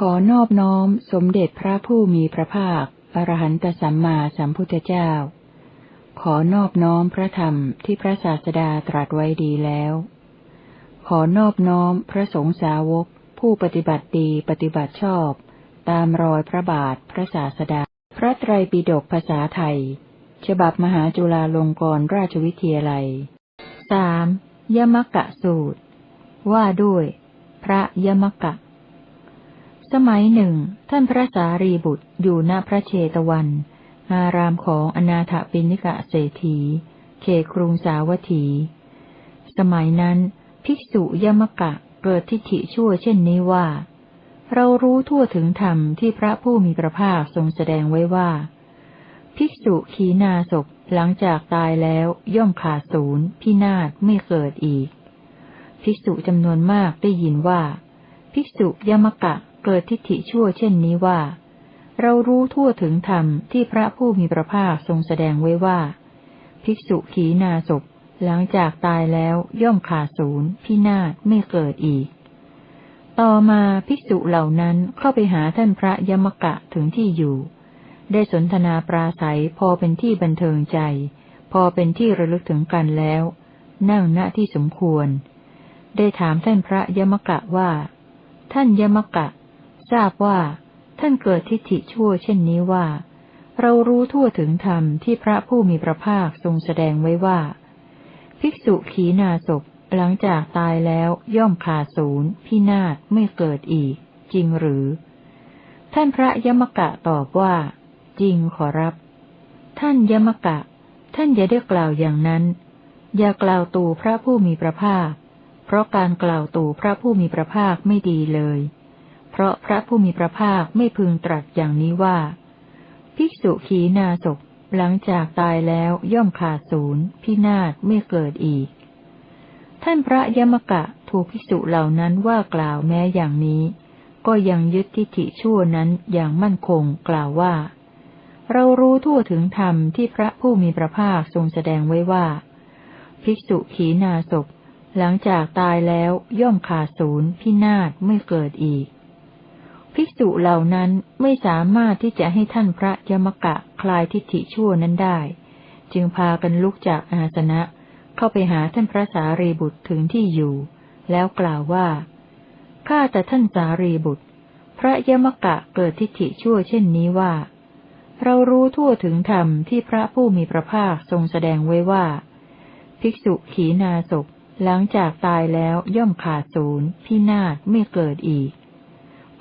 ขอนอบน้อมสมเด็จพระผู้มีพระภาค อรหันตสัมมาสัมพุทธเจ้า ขอนอบน้อมพระธรรมที่พระศาสดาตรัสไว้ดีแล้ว ขอนอบน้อมพระสงฆ์สาวก ผู้ปฏิบัติดีปฏิบัติชอบ ตามรอยพระบาทพระศาสดา พระไตรปิฎกภาษาไทย ฉบับมหาจุฬาลงกรณราชวิทยาลัยสามยมกะสูตร ว่าด้วย พระยมกะ สมัยหนึ่ง ท่านพระสารีบุตรอยู่ณพระเชตวัน อารามของอนาถปิณิกะเศรษฐี เขครุงสาวัตถี สมัยนั้น ภิกษุยมกะเกิดทิฏฐิชั่วเช่นนี้ว่า เรารู้ทั่วถึงธรรมที่พระผู้มีพระภาคทรงแสดงไว้ว่า ภิกษุขีนาศพหลังจากตายแล้วย่อมขาดศูนย์พินาศไม่เกิดอีก ภิกษุจำนวนมากได้ยินว่า ภิกษุยมกะ เกิดทิฏฐิชั่วเช่นนี้ว่า เรารู้ทั่วถึงธรรมที่พระผู้มีพระภาคทรงแสดงไว้ว่า ภิกษุขีนาศพหลังจากตายแล้วย่อมขาดศูนย์พินาศไม่เกิดอีก ต่อมาภิกษุเหล่านั้นเข้าไปหาท่านพระยมกะถึงที่อยู่ ได้สนทนาปราศัยพอเป็นที่บันเทิงใจ พอเป็นที่ระลึกถึงกันแล้ว นั่งณที่สมควร ได้ถามท่านพระยมกะว่า ท่านยมกะ ทราบว่า ท่านเกิดทิฏฐิชั่วเช่นนี้ว่า เรารู้ทั่วถึงธรรมที่พระผู้มีพระภาคทรงแสดงไว้ว่า ภิกษุขีนาศพหลังจากตายแล้วย่อมขาดศูนย์พินาศไม่เกิดอีก จริงหรือ ท่านพระยมกะตอบว่า จริงขอรับ ท่านยมกะ ท่านอย่าได้กล่าวอย่างนั้น อย่ากล่าวตูพระผู้มีพระภาค เพราะการกล่าวตูพระผู้มีพระภาคไม่ดีเลย เพราะพระผู้มีพระภาคไม่พึงตรัสอย่างนี้ว่า ภิกษุขีนาศพหลังจากตายแล้วย่อมขาดศูนย์พินาศไม่เกิดอีก ท่านพระยมกะถูกภิกษุเหล่านั้นว่ากล่าวแม้อย่างนี้ ก็ยังยึดทิฏฐิชั่วนั้นอย่างมั่นคงกล่าวว่า เรารู้ทั่วถึงธรรมที่พระผู้มีพระภาคทรงแสดงไว้ว่า ภิกษุขีนาศพหลังจากตายแล้วย่อมขาดศูนย์พินาศไม่เกิดอีก ภิกษุเหล่านั้นไม่สามารถที่จะให้ท่านพระยมกะคลายทิฏฐิชั่วนั้นได้ จึงพากันลุกจากอาสนะ เข้าไปหาท่านพระสารีบุตรถึงที่อยู่ แล้วกล่าวว่า ข้าแต่ท่านสารีบุตร พระยมกะเกิดทิฏฐิชั่วเช่นนี้ว่า เรารู้ทั่วถึงธรรมที่พระผู้มีพระภาคทรงแสดงไว้ว่า ภิกษุขีนาศพหลังจากตายแล้วย่อมขาดศูนย์พินาศไม่เกิดอีก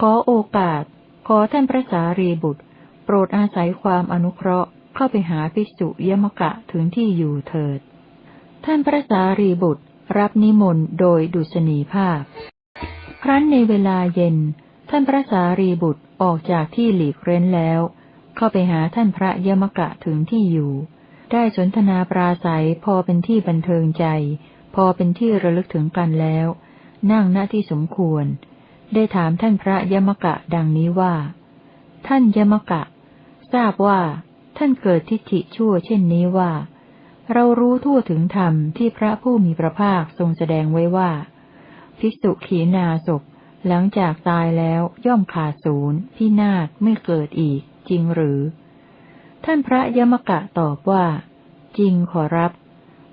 ขอโอกาส ขอท่านพระสารีบุตร โปรดอาศัยความอนุเคราะห์เข้าไปหาภิกษุยมกะถึงที่อยู่เถิด ท่านพระสารีบุตรรับนิมนต์โดยดุษณีภาพ ครั้นในเวลาเย็น ท่านพระสารีบุตรออกจากที่หลีกเร้นแล้ว เข้าไปหาท่านพระยมกะถึงที่อยู่ ได้สนทนาปราศัยพอเป็นที่บันเทิงใจ พอเป็นที่ระลึกถึงกันแล้ว นั่งณที่สมควร ได้ถามท่านพระยมกะดังนี้ว่า ท่านยมกะ ทราบว่า ท่านเกิดทิฏฐิชั่วเช่นนี้ว่า เรารู้ทั่วถึงธรรมที่พระผู้มีพระภาคทรงแสดงไว้ว่า ภิกษุขีนาศพหลังจากตายแล้วย่อมขาดศูนย์พินาศไม่เกิดอีก จริงหรือ ท่านพระยมกะตอบว่า จริงขอรับ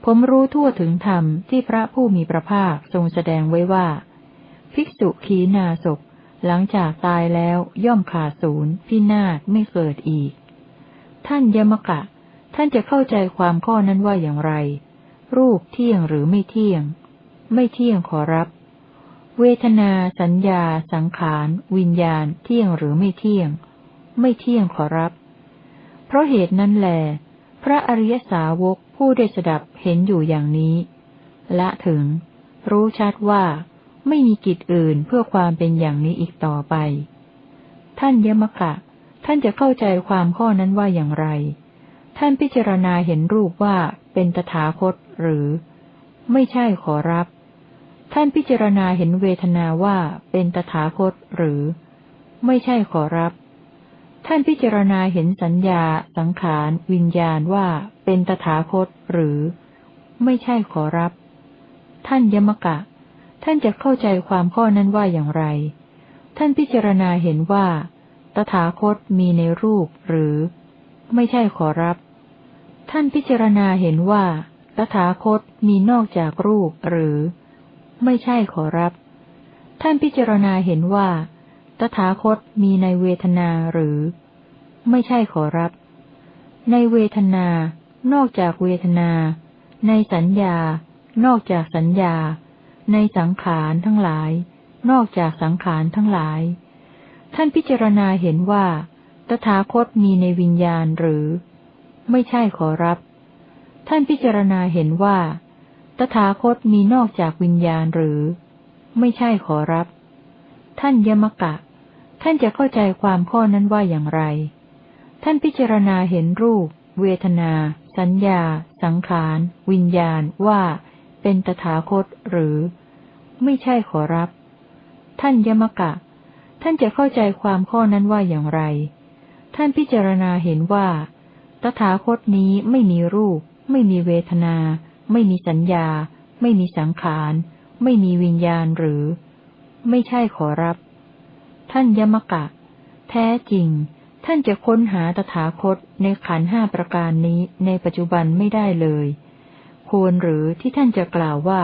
ผมรู้ทั่วถึงธรรมที่พระผู้มีพระภาคทรงแสดงไว้ว่า ภิกษุขีนาศพหลังจากตายแล้วย่อมขาดศูนย์พินาศไม่เกิดอีก ท่านยมกะ ท่านจะเข้าใจความข้อนั้นว่าอย่างไร รูปเที่ยงหรือไม่เที่ยง ไม่เที่ยงขอรับ เวทนาสัญญา สังขาร วิญญาณ เที่ยงหรือไม่เที่ยง ไม่เที่ยงขอรับ เพราะเหตุนั้นแหลพระอริยสาวกผู้ได้สดับเห็นอยู่อย่างนี้ ละถึง รู้ชัดว่า ไม่มีกิจอื่นเพื่อความเป็นอย่างนี้อีกต่อไป ท่านยมกะ ท่านจะเข้าใจความข้อนั้นว่าอย่างไร ท่านพิจารณาเห็นรูปว่าเป็นตถาคตหรือ ไม่ใช่ขอรับ ท่านพิจารณาเห็นเวทนาว่าเป็นตถาคตหรือ ไม่ใช่ขอรับ ท่านพิจารณาเห็นสัญญา สังขาร วิญญาณว่าเป็นตถาคตหรือ ไม่ใช่ขอรับ ท่านยมกะ ท่านจะเข้าใจความข้อนั้นว่าอย่างไร ท่านพิจารณาเห็นว่า ตถาคตมีในรูปหรือ ไม่ใช่ขอรับ ท่านพิจารณาเห็นว่า ตถาคตมีนอกจากรูปหรือ ไม่ใช่ขอรับ ท่านพิจารณาเห็นว่า ตถาคตมีในเวทนาหรือ ไม่ใช่ขอรับ ในเวทนา นอกจากเวทนา ในสัญญา นอกจากสัญญา ในสังขารทั้งหลาย นอกจากสังขารทั้งหลาย ท่านพิจารณาเห็นว่า ตถาคตมีในวิญญาณหรือ ไม่ใช่ขอรับ ท่านพิจารณาเห็นว่า ตถาคตมีนอกจากวิญญาณหรือ ไม่ใช่ขอรับ ท่านยมกะ ท่านจะเข้าใจความข้อนั้นว่าอย่างไร ท่านพิจารณาเห็นรูป เวทนา สัญญา สังขาร วิญญาณว่า เป็นตถาคตหรือ ไม่ใช่ขอรับ ท่านยมกะ ท่านจะเข้าใจความข้อนั้นว่าอย่างไร ท่านพิจารณาเห็นว่า ตถาคตนี้ไม่มีรูป ไม่มีเวทนา ไม่มีสัญญา ไม่มีสังขาร ไม่มีวิญญาณหรือ ไม่ใช่ขอรับ ท่านยมกะ แท้จริงท่านจะค้นหาตถาคตในขันห้าประการนี้ในปัจจุบันไม่ได้เลย ควรหรือที่ท่านจะกล่าวว่า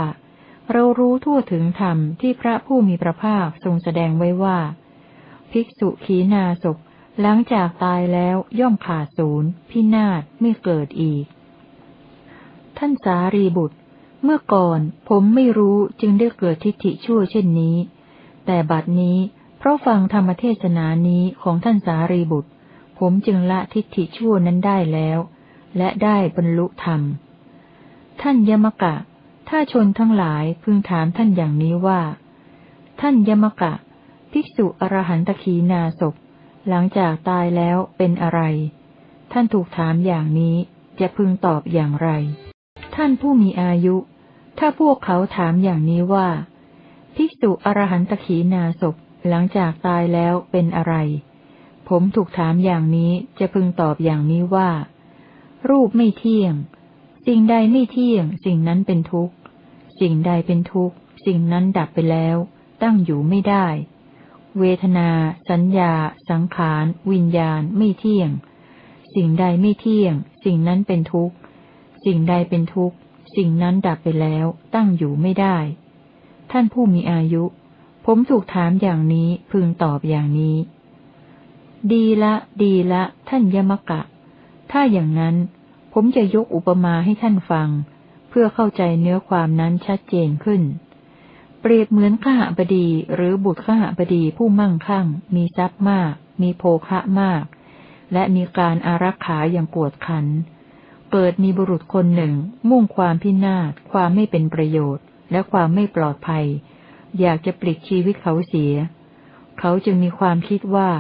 เรารู้ทั่วถึงธรรมที่พระผู้มีพระภาคทรงแสดงไว้ว่า ภิกษุขีนาศพหลังจากตายแล้วย่อมขาดศูนย์พินาศไม่เกิดอีก ท่านสารีบุตร เมื่อก่อนผมไม่รู้จึงได้เกิดทิฏฐิชั่วเช่นนี้ แต่บัดนี้เพราะฟังธรรมเทศนานี้ของท่านสารีบุตร ผมจึงละทิฏฐิชั่วนั้นได้แล้ว และได้บรรลุธรรม ท่านยมกะ ถ้าชนทั้งหลายพึงถามท่านอย่างนี้ว่า ท่านยมกะ ภิกษุอรหันตขีนาศพหลังจากตายแล้วเป็นอะไร ท่านถูกถามอย่างนี้จะพึงตอบอย่างไร ท่านผู้มีอายุ ถ้าพวกเขาถามอย่างนี้ว่า ภิกษุอรหันตขีนาศพหลังจากตายแล้วเป็นอะไร ผมถูกถามอย่างนี้จะพึงตอบอย่างนี้ว่า รูปไม่เที่ยง สิ่งใดไม่เที่ยง สิ่งนั้นเป็นทุกข์ สิ่งใดเป็นทุกข์ สิ่งนั้นดับไปแล้ว ตั้งอยู่ไม่ได้ เวทนา สัญญา สังขาร วิญญาณ ไม่เที่ยง สิ่งใดไม่เที่ยง สิ่งนั้นเป็นทุกข์ สิ่งใดเป็นทุกข์ สิ่งนั้นดับไปแล้ว ตั้งอยู่ไม่ได้ ท่านผู้มีอายุ ผมถูกถามอย่างนี้พึงตอบอย่างนี้ ดีละ ดีละ ท่านยมกะ ถ้าอย่างนั้น ผมจะยกอุปมาให้ท่านฟัง เพื่อเข้าใจเนื้อความนั้นชัดเจนขึ้น เปรียบเหมือนข้าบดี หรือบุตรข้าบดีผู้มั่งคั่ง มีทรัพย์มาก มีโภคะมาก และมีการอารักขาอย่างปวดขัน เกิดมีบุรุษคนหนึ่ง มุ่งความพินาศ ความไม่เป็นประโยชน์ และความไม่ปลอดภัย อยากจะปลิดชีวิตเขาเสีย เขาจึงมีความคิดว่า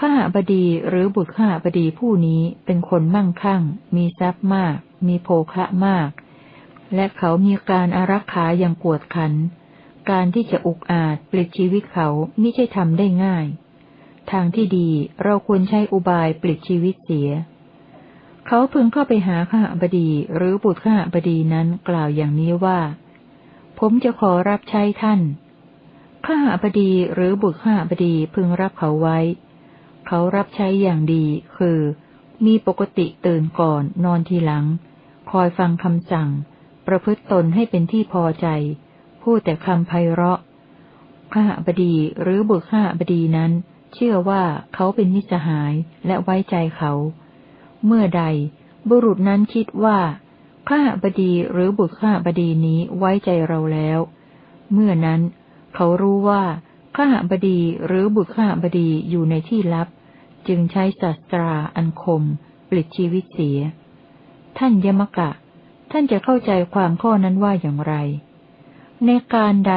ข้าบดีหรือบุตรข้าบดีผู้นี้เป็นคนมั่งคั่ง มีทรัพย์มาก มีโภคะมาก และเขามีการอารักขาอย่างปวดขัน การที่จะอุกอาจปลิดชีวิตเขาไม่ใช่ทำได้ง่าย ทางที่ดีเราควรใช้อุบายปลิดชีวิตเสีย เขาพึงเข้าไปหาข้าบดีหรือบุตรข้าบดีนั้นกล่าวอย่างนี้ว่า ผมจะขอรับใช้ท่านข้าบดีหรือบุตรข้าบดีพึงรับเขาไว้ เขารับใช้อย่างดี คือ มีปกติตื่นก่อนนอนทีหลัง คอยฟังคำสั่ง ประพฤติตนให้เป็นที่พอใจ พูดแต่คำไพเราะข้าบดีหรือบุตรข้าบดีนั้น เชื่อว่าเขาเป็นมิสหายและไว้ใจเขา เมื่อใด บุรุษนั้นคิดว่าข้าบดีหรือบุตรข้าบดีนี้ไว้ใจเราแล้ว เมื่อนั้น เขารู้ว่าข้าบดีหรือบุตรข้าบดีอยู่ในที่ลับ จึงใช้ศัตราอันคม ปลิดชีวิตเสีย ท่านยมกะ ท่านจะเข้าใจความข้อนั้นว่าอย่างไร ในการใด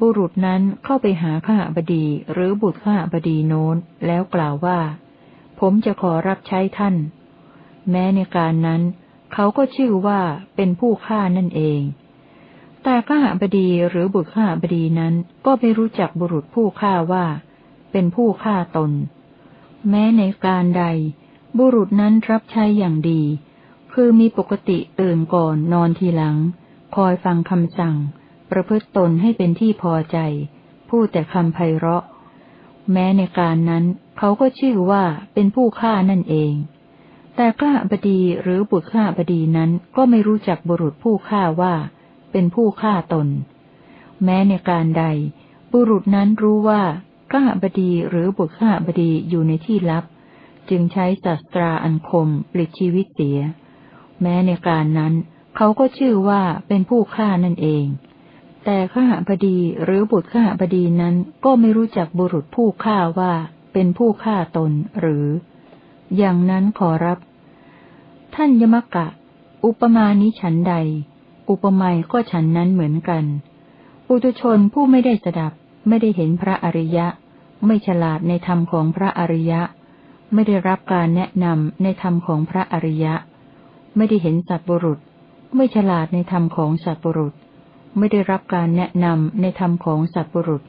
บุรุษนั้นเข้าไปหาข้าบดีหรือบุตรข้าบดีโน้น แล้วกล่าวว่า ผมจะขอรับใช้ท่าน แม้ในการนั้น เขาก็ชื่อว่าเป็นผู้ฆ่านั่นเองแต่ข้าบดีหรือบุตรข้าบดีนั้นก็ไม่รู้จักบุรุษผู้ฆ่าว่า เป็นผู้ฆ่าตน แม้ในการใด บุรุษนั้นรับใช้อย่างดี คือมีปกติตื่นก่อนนอนทีหลัง คอยฟังคำสั่ง ประพฤติตนให้เป็นที่พอใจ พูดแต่คำไพเราะ แม้ในการนั้นเขาก็ชื่อว่าเป็นผู้ฆ่านั่นเอง แต่ข้าบดีหรือบุตรข้าบดีนั้นก็ไม่รู้จักบุรุษผู้ฆ่าว่า เป็นผู้ฆ่าตน แม้ในการใด บุรุษนั้นรู้ว่า ข้าบดีหรือบุตรข้าบดีอยู่ในที่ลับ จึงใช้ศัตราอันคมปลิดชีวิตเสีย แม้ในการนั้นเขาก็ชื่อว่าเป็นผู้ฆ่านั่นเอง แต่ข้าบดีหรือบุตรข้าบดีนั้นก็ไม่รู้จักบุรุษผู้ฆ่าว่าเป็นผู้ฆ่าตนหรือ อย่างนั้นขอรับ ท่านยมกะ อุปมานี้ฉันใด อุปไมยก็ฉันนั้นเหมือนกัน ปุตุชนผู้ไม่ได้สดับไม่ได้เห็นพระอริยะ ไม่ฉลาดในธรรมของพระอริยะ ไม่ได้รับการแนะนำในธรรมของพระอริยะ ไม่ได้เห็นสัตบุรุษ ไม่ฉลาดในธรรมของสัตบุรุษ ไม่ได้รับการแนะนำในธรรมของสัตบุรุษ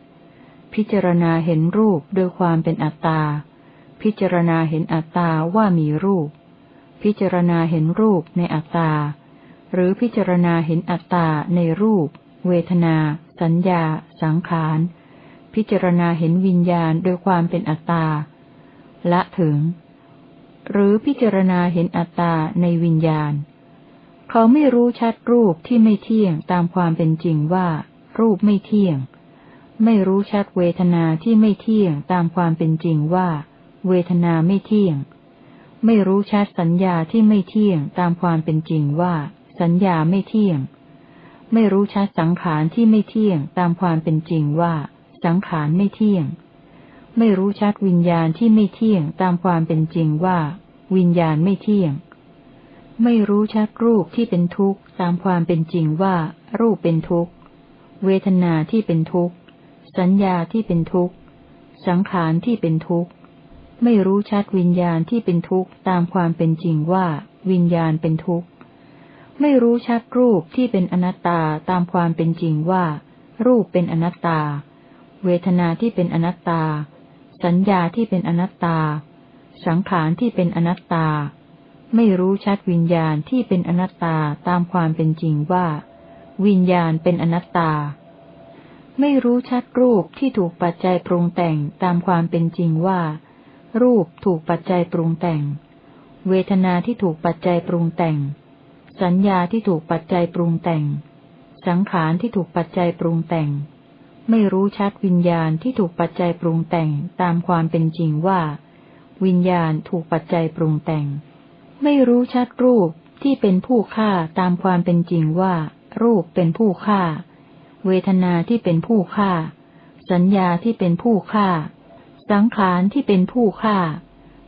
พิจารณาเห็นรูปโดยความเป็นอัตตา พิจารณาเห็นอัตตาว่ามีรูป พิจารณาเห็นรูปในอัตตา หรือพิจารณาเห็นอัตตาในรูป เวทนา สัญญา สังขาร พิจารณาเห็นวิญญาณโดยความเป็นอัตตา ละถึง หรือพิจารณาเห็นอัตตาในวิญญาณ เขาไม่รู้ชัดรูปที่ไม่เที่ยงตามความเป็นจริงว่า รูปไม่เที่ยง ไม่รู้ชัดเวทนาที่ไม่เที่ยงตามความเป็นจริงว่า เวทนาไม่เที่ยง ไม่รู้ชัดสัญญาที่ไม่เที่ยงตามความเป็นจริงว่า สัญญาไม่เที่ยงไม่รู้ชัดสังขารที่ไม่เที่ยงตามความเป็นจริงว่า สังขารไม่เที่ยง ไม่รู้ชัดวิญญาณที่ไม่เที่ยงตามความเป็นจริงว่า วิญญาณไม่เที่ยง ไม่รู้ชัดรูปที่เป็นทุกข์ตามความเป็นจริงว่า รูปเป็นทุกข์ เวทนาที่เป็นทุกข์ สัญญาที่เป็นทุกข์ สังขารที่เป็นทุกข์ ไม่รู้ชัดวิญญาณที่เป็นทุกข์ตามความเป็นจริงว่า วิญญาณเป็นทุกข์ไม่รู้ชัดรูปที่เป็นอนัตตาตามความเป็นจริงว่า รูปเป็นอนัตตา เวทนาที่เป็นอนัตตา สัญญาที่เป็นอนัตตา สังขารที่เป็นอนัตตา ไม่รู้ชัดวิญญาณที่เป็นอนัตตาตามความเป็นจริงว่า วิญญาณเป็นอนัตตา ไม่รู้ชัดรูปที่ถูกปัจจัยปรุงแต่งตามความเป็นจริงว่า รูปถูกปัจจัยปรุงแต่ง เวทนาที่ถูกปัจจัยปรุงแต่ง สัญญาที่ถูกปัจจัยปรุงแต่ง สังขารที่ถูกปัจจัยปรุงแต่ง ไม่รู้ชัดวิญญาณที่ถูกปัจจัยปรุงแต่งตามความเป็นจริงว่า วิญญาณถูกปัจจัยปรุงแต่ง ไม่รู้ชัดรูปที่เป็นผู้ฆ่าตามความเป็นจริงว่า รูปเป็นผู้ฆ่า เวทนาที่เป็นผู้ฆ่า สัญญาที่เป็นผู้ฆ่า สังขารที่เป็นผู้ฆ่า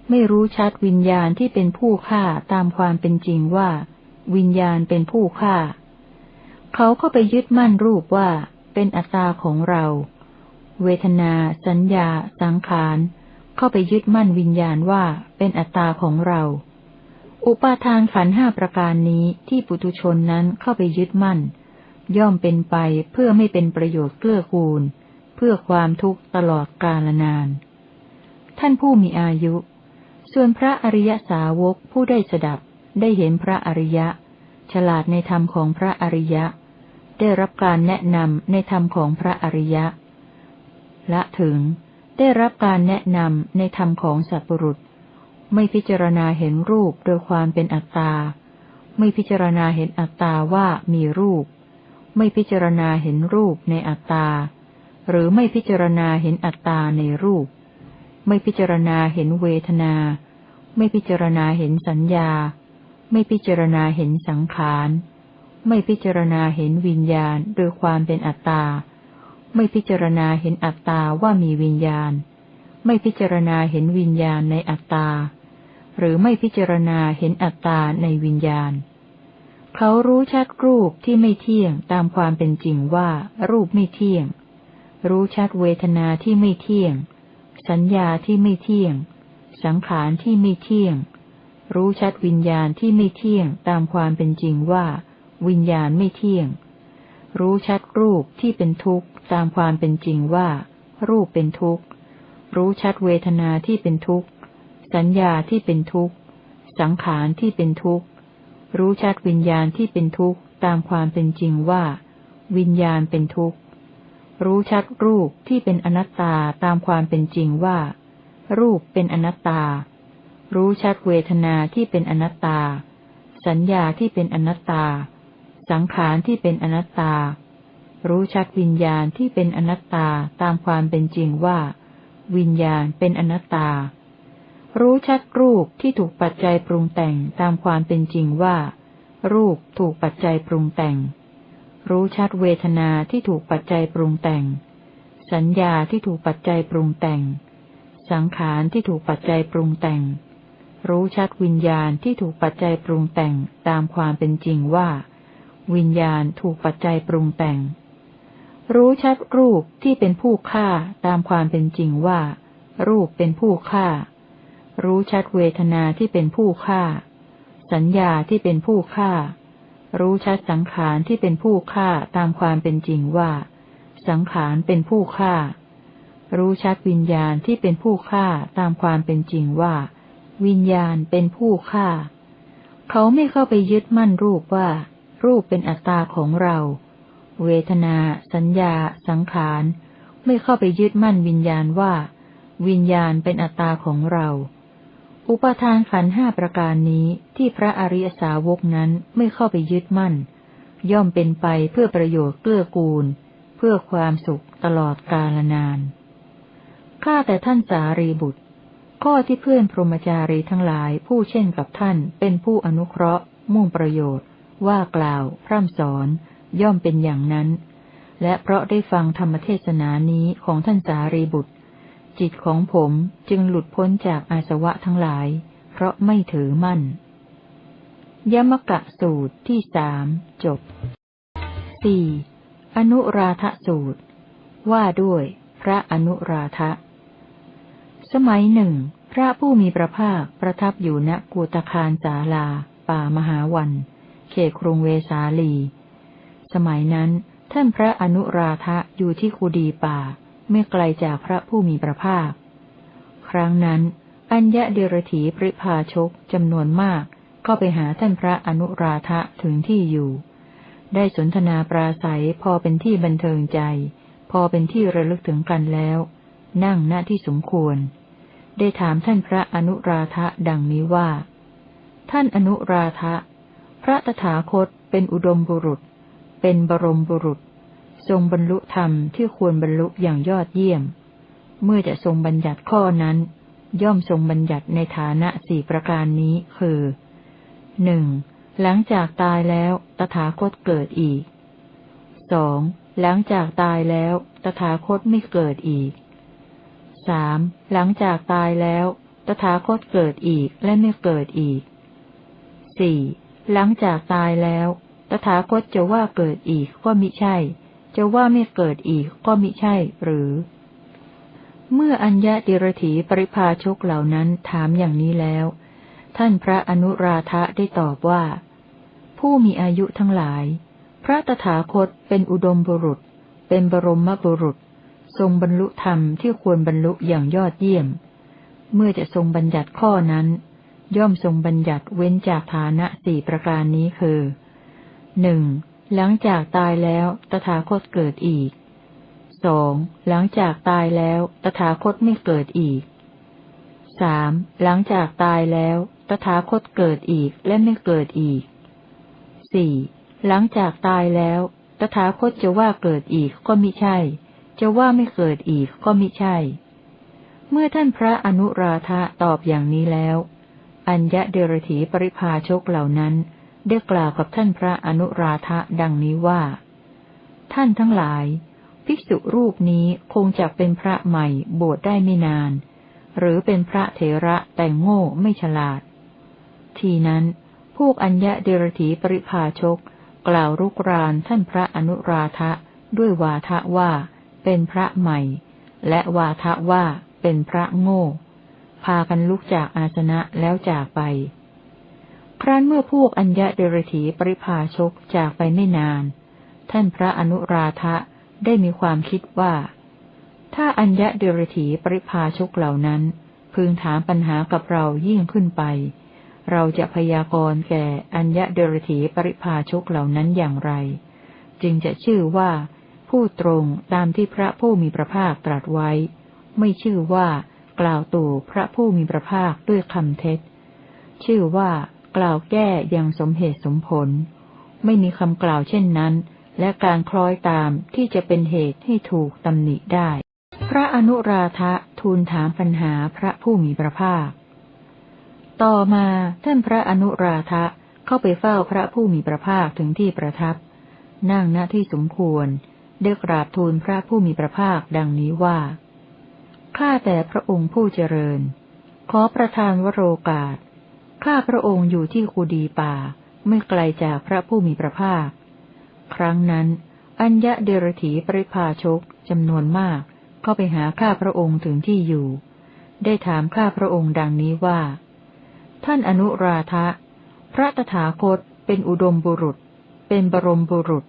ไม่รู้ชัดวิญญาณที่เป็นผู้ฆ่าตามความเป็นจริงว่า วิญญาณเป็นผู้ฆ่า เขาก็ไปยึดมั่นรูปว่า เป็นอัตตาของเรา เวทนา สัญญา สังขาร เข้าไปยึดมั่นวิญญาณว่าเป็นอัตตาของเรา อุปาทานขันห้าประการนี้ที่ปุตุชนนั้นเข้าไปยึดมั่น ย่อมเป็นไปเพื่อไม่เป็นประโยชน์เกื้อกูล เพื่อความทุกข์ตลอดกาลนาน ท่านผู้มีอายุ ส่วนพระอริยสาวกผู้ได้สดับได้เห็นพระอริยะ ฉลาดในธรรมของพระอริยะ ได้รับการแนะนำในธรรมของพระอริยะ ละถึง ได้รับการแนะนำในธรรมของสัตบุรุษ ไม่พิจารณาเห็นรูปโดยความเป็นอัตตา ไม่พิจารณาเห็นอัตตาว่ามีรูป ไม่พิจารณาเห็นรูปในอัตตา หรือไม่พิจารณาเห็นอัตตาในรูป ไม่พิจารณาเห็นเวทนา ไม่พิจารณาเห็นสัญญา ไม่พิจารณาเห็นสังขาร ไม่พิจารณาเห็นวิญญาณโดยความเป็นอัตตา ไม่พิจารณาเห็นอัตตาว่ามีวิญญาณ ไม่พิจารณาเห็นวิญญาณในอัตตา หรือไม่พิจารณาเห็นอัตตาในวิญญาณ เขารู้ชัดรูปที่ไม่เที่ยงตามความเป็นจริงว่ารูปไม่เที่ยง รู้ชัดเวทนาที่ไม่เที่ยง สัญญาที่ไม่เที่ยง สังขารที่ไม่เที่ยง รู้ชัดวิญญาณที่ไม่เที่ยงตามความเป็นจริงว่า วิญญาณไม่เที่ยง รู้ชัดรูปที่เป็นทุกข์ตามความเป็นจริงว่า รูปเป็นทุกข์ รู้ชัดเวทนาที่เป็นทุกข์ สัญญาที่เป็นทุกข์ สังขารที่เป็นทุกข์ รู้ชัดวิญญาณที่เป็นทุกข์ตามความเป็นจริงว่า วิญญาณเป็นทุกข์ รู้ชัดรูปที่เป็นอนัตตาตามความเป็นจริงว่า รูปเป็นอนัตตา รู้ชัดเวทนาที่เป็นอนัตตา สัญญาที่เป็นอนัตตา สังขารที่เป็นอนัตตา รู้ชัดวิญญาณที่เป็นอนัตตาตามความเป็นจริงว่า วิญญาณเป็นอนัตตา รู้ชัดรูปที่ถูกปัจจัยปรุงแต่งตามความเป็นจริงว่า รูปถูกปัจจัยปรุงแต่ง รู้ชัดเวทนาที่ถูกปัจจัยปรุงแต่ง สัญญาที่ถูกปัจจัยปรุงแต่ง สังขารที่ถูกปัจจัยปรุงแต่งรู้ชัดวิญญาณที่ถูกปัจจัยปรุงแต่งตามความเป็นจริงว่า วิญญาณถูกปัจจัยปรุงแต่ง รู้ชัดรูปที่เป็นผู้ฆ่าตามความเป็นจริงว่า รูปเป็นผู้ฆ่า รู้ชัดเวทนาที่เป็นผู้ฆ่า สัญญาที่เป็นผู้ฆ่า รู้ชัดสังขารที่เป็นผู้ฆ่าตามความเป็นจริงว่า สังขารเป็นผู้ฆ่า รู้ชัดวิญญาณที่เป็นผู้ฆ่าตามความเป็นจริงว่า วิญญาณเป็นผู้ฆ่า เขาไม่เข้าไปยึดมั่นรูปว่า รูปเป็นอัตตาของเรา เวทนา สัญญา สังขาร ไม่เข้าไปยึดมั่นวิญญาณว่า วิญญาณเป็นอัตตาของเรา อุปทานขันห้าประการนี้ที่พระอริยสาวกนั้นไม่เข้าไปยึดมั่น ย่อมเป็นไปเพื่อประโยชน์เกื้อกูล เพื่อความสุขตลอดกาลนาน ข้าแต่ท่านสารีบุตร ข้อที่เพื่อนพรหมจารีทั้งหลายผู้เช่นกับท่านเป็นผู้อนุเคราะห์ มุ่งประโยชน์ ว่ากล่าว พร่ำสอน ย่อมเป็นอย่างนั้น และเพราะได้ฟังธรรมเทศนานี้ของท่านสารีบุตร จิตของผมจึงหลุดพ้นจากอาสวะทั้งหลาย เพราะไม่ถือมั่น ยมกะสูตรที่สามจบสี่อนุราธสูตร ว่าด้วย พระอนุราธะ สมัยหนึ่ง พระผู้มีพระภาคประทับอยู่ณกูตคารสาลา ป่ามหาวัน เขตกรุงเวสาลี สมัยนั้น ท่านพระอนุราธะอยู่ที่คูดีป่า ไม่ไกลจากพระผู้มีพระภาค ครั้งนั้น อัญญะเดรถีปริพาชกจำนวนมากก็ไปหาท่านพระอนุราธะถึงที่อยู่ ได้สนทนาปราศัยพอเป็นที่บันเทิงใจ พอเป็นที่ระลึกถึงกันแล้ว นั่งณที่สมควร ได้ถามท่านพระอนุราธะดังนี้ว่า ท่านอนุราธะ พระตถาคตเป็นอุดมบุรุษ เป็นบรมบุรุษ ทรงบรรลุธรรมที่ควรบรรลุอย่างยอดเยี่ยม เมื่อจะทรงบัญญัติข้อนั้น ย่อมทรงบัญญัติในฐานะสี่ประการนี้คือหนึ่งหลังจากตายแล้วตถาคตเกิดอีกสองหลังจากตายแล้วตถาคตไม่เกิดอีกสามหลังจากตายแล้ว ตถาคตเกิดอีกและไม่เกิดอีกสี่ หลังจากตายแล้ว ตถาคตจะว่าเกิดอีกก็มิใช่ จะว่าไม่เกิดอีกก็มิใช่ หรือ เมื่ออัญญาติรถีปริพาชกเหล่านั้นถามอย่างนี้แล้ว ท่านพระอนุราธะได้ตอบว่า ผู้มีอายุทั้งหลาย พระตถาคตเป็นอุดมบุรุษ เป็นบรมบุรุษ ทรงบรรลุธรรมที่ควรบรรลุอย่างยอดเยี่ยม เมื่อจะทรงบัญญัติข้อนั้น ย่อมทรงบัญญัติเว้นจากฐานะสี่ประการนี้คือหนึ่งหลังจากตายแล้วตถาคตเกิดอีกสองหลังจากตายแล้วตถาคตไม่เกิดอีกสามหลังจากตายแล้วตถาคตเกิดอีกและไม่เกิดอีกสี่หลังจากตายแล้วตถาคตจะว่าเกิดอีกก็มิใช่ จะว่าไม่เกิดอีกก็มิใช่ เมื่อท่านพระอนุราธะตอบอย่างนี้แล้ว อัญญะเดรถีปริภาชกเหล่านั้น ได้กล่าวกับท่านพระอนุราธะดังนี้ว่า ท่านทั้งหลาย ภิกษุรูปนี้คงจะเป็นพระใหม่บวชได้ไม่นาน หรือเป็นพระเถระแต่งโง่ไม่ฉลาด ทีนั้น พวกอัญญะเดรถีปริภาชก กล่าวรุกรานท่านพระอนุราธะด้วยวาทะว่า เป็นพระใหม่ และวาทะว่าเป็นพระโง่ พากันลุกจากอาสนะแล้วจากไป ครั้นเมื่อพวกอัญญะเดรถีปริภาชกจากไปไม่นาน ท่านพระอนุราธะได้มีความคิดว่า ถ้าอัญญะเดรถีปริภาชกเหล่านั้น พึงถามปัญหากับเรายิ่งขึ้นไป เราจะพยากรณ์แก่อัญญะเดรถีปริภาชกเหล่านั้นอย่างไร จึงจะชื่อว่าพพูดตรงตามที่พระผู้มีพระภาคตรัสไว้ ไม่ชื่อว่า กล่าวตู่พระผู้มีพระภาคด้วยคำเท็จ ชื่อว่ากล่าวแก้อย่างสมเหตุสมผล ไม่มีคำกล่าวเช่นนั้น และการคล้อยตามที่จะเป็นเหตุให้ถูกตำหนิได้ พระอนุราธะทูลถามปัญหาพระผู้มีพระภาค ต่อมาท่านพระอนุราธะเข้าไปเฝ้าพระผู้มีพระภาคถึงที่ประทับ นั่งณที่สมควรได้กราบทูลพระผู้มีพระภาคดังนี้ว่า ข้าแต่พระองค์ผู้เจริญ ขอประทานวโรกาส ข้าพระองค์อยู่ที่คูดีป่า ไม่ไกลจากพระผู้มีพระภาค ครั้งนั้น อัญญะเดรถีปริภาชกจำนวนมาก เข้าไปหาข้าพระองค์ถึงที่อยู่ ได้ถามข้าพระองค์ดังนี้ว่า ท่านอนุราธะ พระตถาคตเป็นอุดมบุรุษ เป็นบรมบุรุษ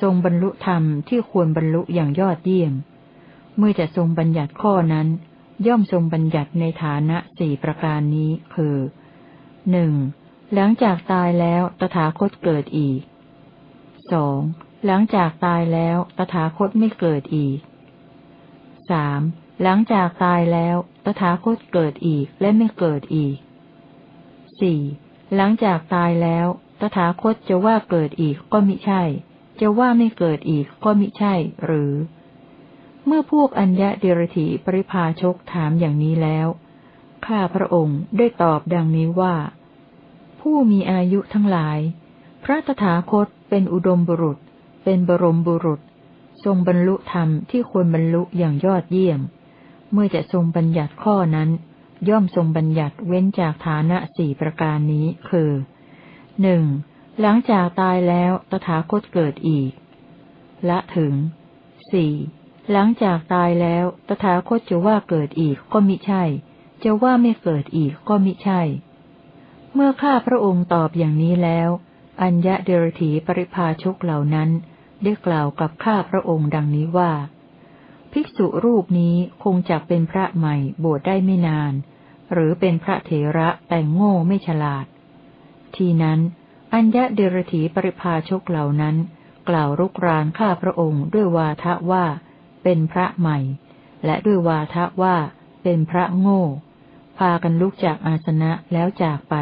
ทรงบรรลุธรรมที่ควรบรรลุอย่างยอดเยี่ยม เมื่อจะทรงบัญญัติข้อนั้น ย่อมทรงบัญญัติในฐานะสี่ประการนี้คือหนึ่งหลังจากตายแล้วตถาคตเกิดอีกสองหลังจากตายแล้วตถาคตไม่เกิดอีกสามหลังจากตายแล้วตถาคตเกิดอีกและไม่เกิดอีกสี่หลังจากตายแล้ว ตถาคตจะว่าเกิดอีกก็มิใช่ จะว่าไม่เกิดอีกก็มิใช่ หรือ เมื่อพวกอัญญะเดรถีปริภาชกถามอย่างนี้แล้ว ข้าพระองค์ได้ตอบดังนี้ว่า ผู้มีอายุทั้งหลาย พระตถาคตเป็นอุดมบุรุษ เป็นบรมบุรุษ ทรงบรรลุธรรมที่ควรบรรลุอย่างยอดเยี่ยม เมื่อจะทรงบัญญัติข้อนั้น ย่อมทรงบัญญัติเว้นจากฐานะสี่ประการนี้คือหนึ่งหลังจากตายแล้วตถาคตเกิดอีก ละถึงสี่ หลังจากตายแล้ว ตถาคตจะว่าเกิดอีกก็มิใช่ จะว่าไม่เกิดอีกก็มิใช่ เมื่อข้าพระองค์ตอบอย่างนี้แล้ว อัญญะเดรถีปริภาชกเหล่านั้น ได้กล่าวกับข้าพระองค์ดังนี้ว่า ภิกษุรูปนี้คงจักเป็นพระใหม่บวชได้ไม่นาน หรือเป็นพระเถระแต่งโง่ไม่ฉลาด ทีนั้น อัญญะเดรถีปริภาชกเหล่านั้น กล่าวรุกรานข้าพระองค์ด้วยวาทะว่า เป็นพระใหม่ และด้วยวาทะว่าเป็นพระโง่ พากันลุกจากอาสนะแล้วจากไป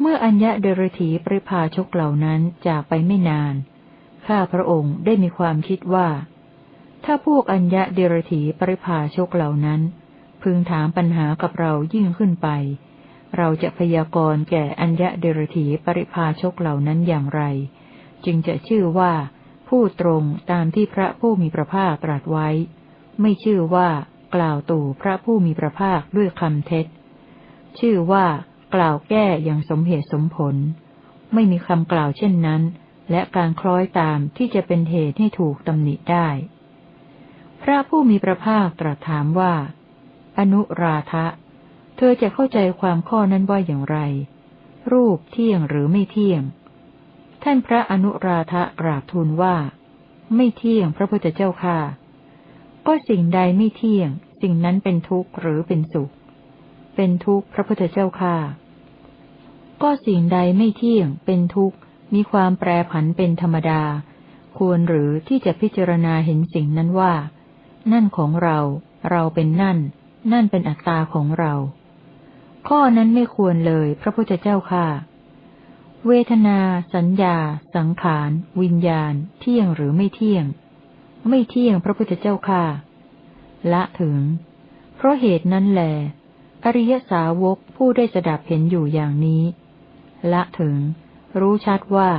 เมื่ออัญญะเดรถีปริภาชกเหล่านั้นจากไปไม่นาน ข้าพระองค์ได้มีความคิดว่า ถ้าพวกอัญญะเดรถีปริภาชกเหล่านั้น พึงถามปัญหากับเรายิ่งขึ้นไป เราจะพยากรณ์แก่อัญญะเดรถีปริภาชกเหล่านั้นอย่างไร จึงจะชื่อว่า ผู้ตรงตามที่พระผู้มีพระภาคตรัสไว้ ไม่ชื่อว่า กล่าวตู่พระผู้มีพระภาคด้วยคำเท็จ ชื่อว่า กล่าวแก้อย่างสมเหตุสมผล ไม่มีคำกล่าวเช่นนั้น และการคล้อยตามที่จะเป็นเหตุให้ถูกตำหนิได้ พระผู้มีพระภาคตรัสถามว่า อนุราธะเธอจะเข้าใจความข้อนั้นว่าอย่างไร รูปเที่ยงหรือไม่เที่ยง ท่านพระอนุราธะกราบทูลว่า ไม่เที่ยงพระพุทธเจ้าค่ะ ก็สิ่งใดไม่เที่ยง สิ่งนั้นเป็นทุกข์หรือเป็นสุข เป็นทุกข์พระพุทธเจ้าค่ะ ก็สิ่งใดไม่เที่ยง เป็นทุกข์ มีความแปรผันเป็นธรรมดา ควรหรือที่จะพิจารณาเห็นสิ่งนั้นว่า นั่นของเรา เราเป็นนั่น นั่นเป็นอัตตาของเรา ข้อนั้นไม่ควรเลย พระพุทธเจ้าค่ะ เวทนา สัญญา สังขาร วิญญาณ เที่ยงหรือไม่เที่ยง ไม่เที่ยงพระพุทธเจ้าค่ะ ละถึง เพราะเหตุนั้นแหลอริยสาวกผู้ได้สดับเห็นอยู่อย่างนี้ ละถึง รู้ชัดว่า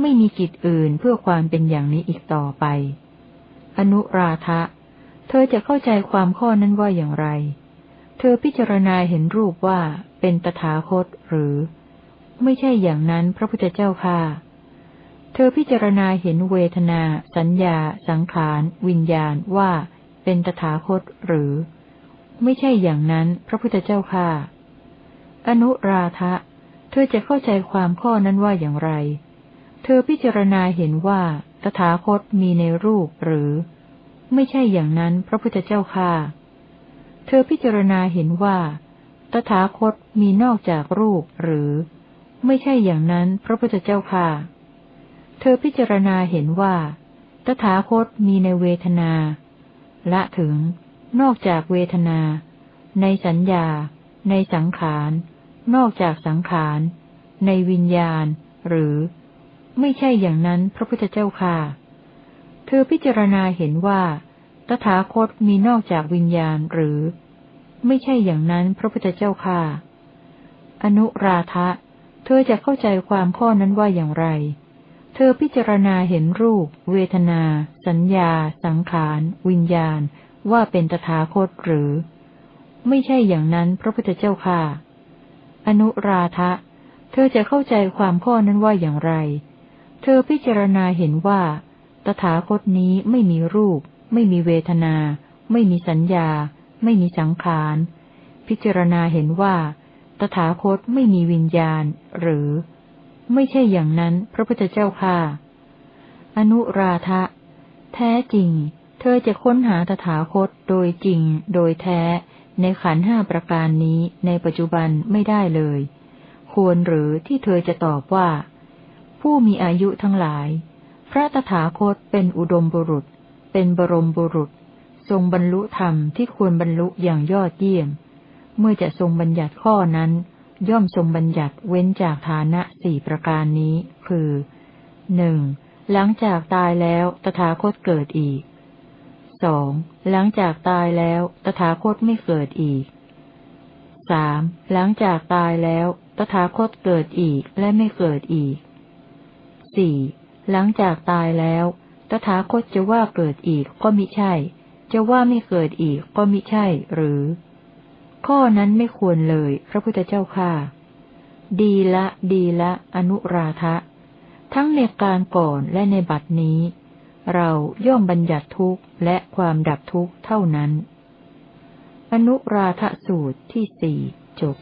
ไม่มีกิจอื่นเพื่อความเป็นอย่างนี้อีกต่อไป อนุราธะเธอจะเข้าใจความข้อนั้นว่าอย่างไร เธอพิจารณาเห็นรูปว่าเป็นตถาคตหรือ ไม่ใช่อย่างนั้นพระพุทธเจ้าค่ะ เธอพิจารณาเห็นเวทนา สัญญา สังขาร วิญญาณว่าเป็นตถาคตหรือ ไม่ใช่อย่างนั้นพระพุทธเจ้าค่ะ อนุราธะเธอจะเข้าใจความข้อนั้นว่าอย่างไร เธอพิจารณาเห็นว่าตถาคตมีในรูปหรือ ไม่ใช่อย่างนั้นพระพุทธเจ้าค่ะ เธอพิจารณาเห็นว่า ตถาคตมีนอกจากรูปหรือ ไม่ใช่อย่างนั้นพระพุทธเจ้าค่ะ เธอพิจารณาเห็นว่า ตถาคตมีในเวทนา ละถึง นอกจากเวทนา ในสัญญา ในสังขาร นอกจากสังขาร ในวิญญาณ หรือ ไม่ใช่อย่างนั้นพระพุทธเจ้าค่ะ เธอพิจารณาเห็นว่า ตถาคตมีนอกจากวิญญาณหรือ ไม่ใช่อย่างนั้นพระพุทธเจ้าค่ะ อนุราธะ เธอจะเข้าใจความข้อนั้นว่าอย่างไร เธอพิจารณาเห็นรูป เวทนา สัญญา สังขาร วิญญาณ ว่าเป็นตถาคตหรือ ไม่ใช่อย่างนั้นพระพุทธเจ้าค่ะ อนุราธะเธอจะเข้าใจความข้อนั้นว่าอย่างไร เธอพิจารณาเห็นว่า ตถาคตนี้ไม่มีรูป ไม่มีเวทนา ไม่มีสัญญา ไม่มีสังขาร พิจารณาเห็นว่า ตถาคตไม่มีวิญญาณ หรือ ไม่ใช่อย่างนั้น พระพุทธเจ้าค่ะ อนุราธะแท้จริง เธอจะค้นหาตถาคตโดยจริง โดยแท้ ในขันห้าประการนี้ในปัจจุบันไม่ได้เลย ควรหรือที่เธอจะตอบว่า ผู้มีอายุทั้งหลาย พระตถาคตเป็นอุดมบุรุษ เป็นบรมบุรุษ ทรงบรรลุธรรมที่ควรบรรลุอย่างยอดเยี่ยม เมื่อจะทรงบัญญัติข้อนั้น ย่อมทรงบัญญัติเว้นจากฐานะสี่ประการนี้ คือหนึ่งหลังจากตายแล้วตถาคตเกิดอีกสองหลังจากตายแล้วตถาคตไม่เกิดอีกสามหลังจากตายแล้วตถาคตเกิดอีกและไม่เกิดอีกสี่หลังจากตายแล้ว ตถาคตจะว่าเกิดอีกก็มิใช่ จะว่าไม่เกิดอีกก็มิใช่หรือ ข้อนั้นไม่ควรเลย พระพุทธเจ้าค่ะ ดีละ ดีละ อนุราทะ ทั้งในการก่อนและในบัดนี้ เราย่อมบัญญัติทุกข์และความดับทุกข์เท่านั้น อนุราทะสูตรที่สี่จบ